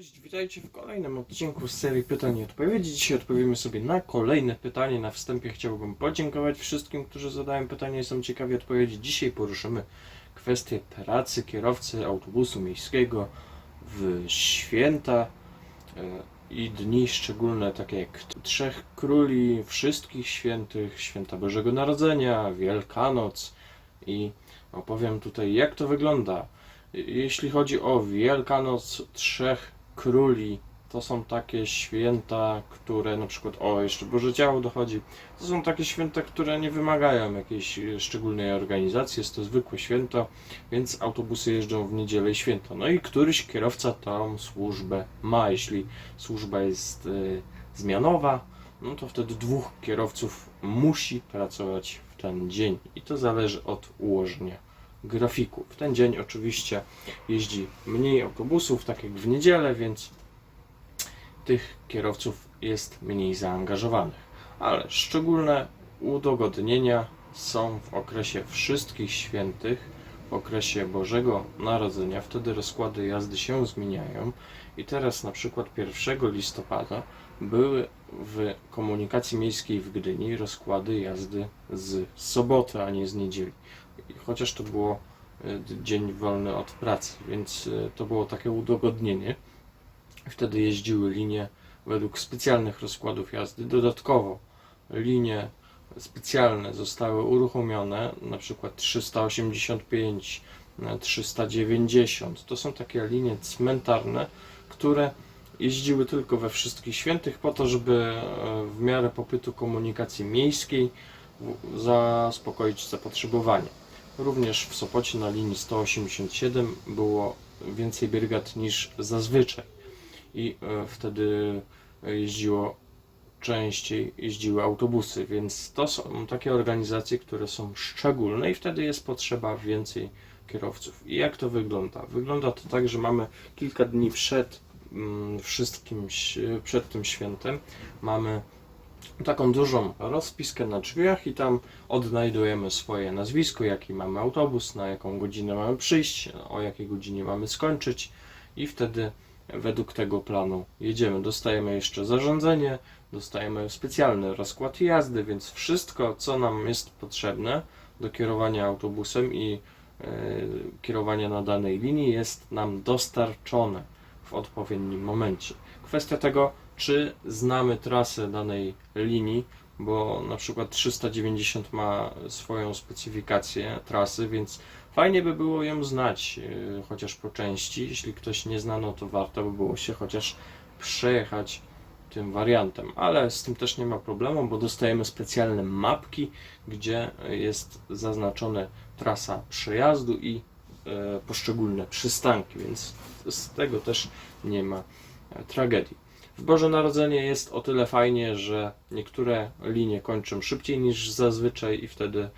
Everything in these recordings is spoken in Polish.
Witajcie w kolejnym odcinku z serii pytań i odpowiedzi. Dzisiaj odpowiemy sobie na kolejne pytanie. Na wstępie chciałbym podziękować wszystkim, którzy zadają pytania i są ciekawi odpowiedzi. Dzisiaj poruszymy kwestię pracy kierowcy autobusu miejskiego w święta e, i dni szczególne, takie jak Trzech Króli, Wszystkich Świętych, Święta Bożego Narodzenia, Wielkanoc i opowiem tutaj jak to wygląda. Jeśli chodzi o Wielkanoc Trzech Króli, to są takie święta, które na przykład, o jeszcze Boże Ciało dochodzi, to są takie święta, które nie wymagają jakiejś e, szczególnej organizacji, jest to zwykłe święto, więc autobusy jeżdżą w niedzielę i święto. No i któryś kierowca tą służbę ma, jeśli służba jest e, zmianowa, no to wtedy dwóch kierowców musi pracować w ten dzień. I to zależy od ułożenia grafiku. W ten dzień oczywiście jeździ mniej autobusów, tak jak w niedzielę, więc tych kierowców jest mniej zaangażowanych. Ale szczególne udogodnienia są w okresie wszystkich świętych, w okresie Bożego Narodzenia. Wtedy rozkłady jazdy się zmieniają. I teraz na przykład 1 listopada były w komunikacji miejskiej w Gdyni rozkłady jazdy z soboty, a nie z niedzieli. Chociaż to było y, dzień wolny od pracy, więc y, to było takie udogodnienie. Wtedy jeździły linie według specjalnych rozkładów jazdy. Dodatkowo linie specjalne zostały uruchomione, na przykład 385, na 390. To są takie linie cmentarne, które jeździły tylko we wszystkich świętych po to, żeby e, w miarę popytu komunikacji miejskiej zaspokoić zapotrzebowanie. Również w Sopocie na linii 187 było więcej brygad niż zazwyczaj i e, wtedy jeździło częściej jeździły autobusy, więc to są takie organizacje, które są szczególne i wtedy jest potrzeba więcej kierowców. I jak to wygląda? Wygląda to tak, że mamy kilka dni przed mm, wszystkim, przed tym świętem, mamy taką dużą rozpiskę na drzwiach i tam odnajdujemy swoje nazwisko, jaki mamy autobus, na jaką godzinę mamy przyjść, o jakiej godzinie mamy skończyć i wtedy według tego planu jedziemy. Dostajemy jeszcze zarządzenie, dostajemy specjalny rozkład jazdy, więc wszystko, co nam jest potrzebne do kierowania autobusem i e, kierowania na danej linii jest nam dostarczone w odpowiednim momencie. Kwestia tego, czy znamy trasę danej linii, bo na przykład 390 ma swoją specyfikację trasy, więc fajnie by było ją znać, e, chociaż po części. Jeśli ktoś nie zna, no to warto by było się chociaż przejechać tym wariantem, ale z tym też nie ma problemu, bo dostajemy specjalne mapki, gdzie jest zaznaczona trasa przejazdu i e, poszczególne przystanki, więc z tego też nie ma e, tragedii. Boże Narodzenie jest o tyle fajnie, że niektóre linie kończą szybciej niż zazwyczaj i wtedy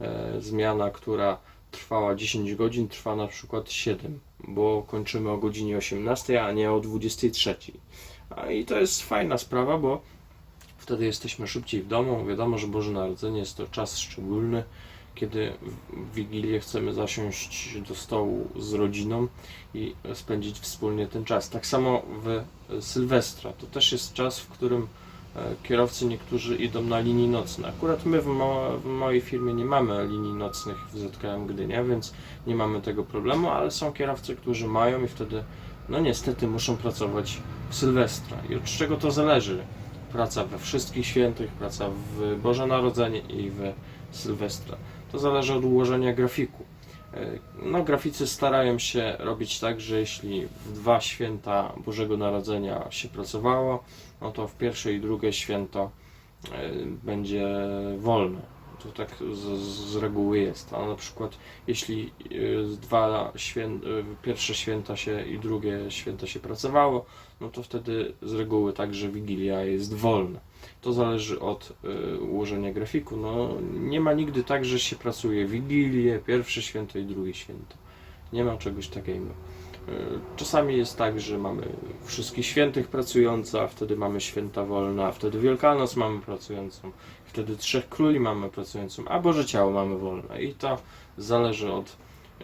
e, zmiana, która trwała 10 godzin, trwa na przykład 7, bo kończymy o godzinie 18, a nie o 23. A I to jest fajna sprawa, bo wtedy jesteśmy szybciej w domu. Wiadomo, że Boże Narodzenie jest to czas szczególny, kiedy w Wigilię chcemy zasiąść do stołu z rodziną i spędzić wspólnie ten czas. Tak samo w Sylwestra. To też jest czas, w którym e, kierowcy niektórzy idą na linii nocne. Akurat my w, w mojej firmie nie mamy linii nocnych w ZKM Gdynia, więc nie mamy tego problemu, ale są kierowcy, którzy mają i wtedy no niestety muszą pracować w Sylwestra. I od czego to zależy? Praca we wszystkich świętych, praca w Boże Narodzenie i w Sylwestra. To zależy od ułożenia grafiku. E, No, graficy starają się robić tak, że jeśli w dwa święta Bożego Narodzenia się pracowało, no to w pierwsze i drugie święto e, będzie wolne. To tak z, z reguły jest. A na przykład jeśli e, dwa e, pierwsze święta się i drugie święta się pracowało, no to wtedy z reguły także Wigilia jest wolna. To zależy od y, ułożenia grafiku. No, nie ma nigdy tak, że się pracuje Wigilię, pierwsze święto i drugie święto. Nie ma czegoś takiego. Y, Czasami jest tak, że mamy wszystkich świętych pracujące, a wtedy mamy święta wolne, a wtedy Wielkanoc mamy pracującą, wtedy Trzech Króli mamy pracującą, a Boże Ciało mamy wolne. I to zależy od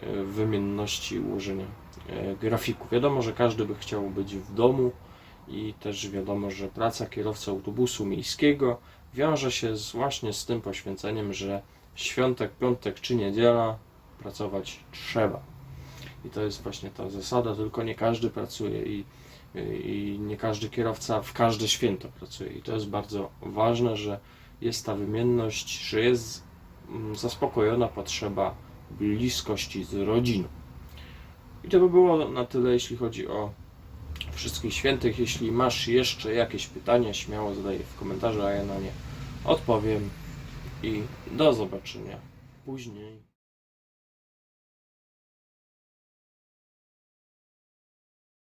y, wymienności ułożenia y, grafiku. Wiadomo, że każdy by chciał być w domu, i też wiadomo, że praca kierowcy autobusu miejskiego wiąże się z, właśnie z tym poświęceniem, że świątek, piątek czy niedziela pracować trzeba. I to jest właśnie ta zasada, tylko nie każdy pracuje i, i nie każdy kierowca w każde święto pracuje. I to jest bardzo ważne, że jest ta wymienność, że jest mm, zaspokojona potrzeba bliskości z rodziną. I to by było na tyle, jeśli chodzi o wszystkich świętych. Jeśli masz jeszcze jakieś pytania, śmiało zadaj je w komentarzu, a ja na nie odpowiem. I do zobaczenia później.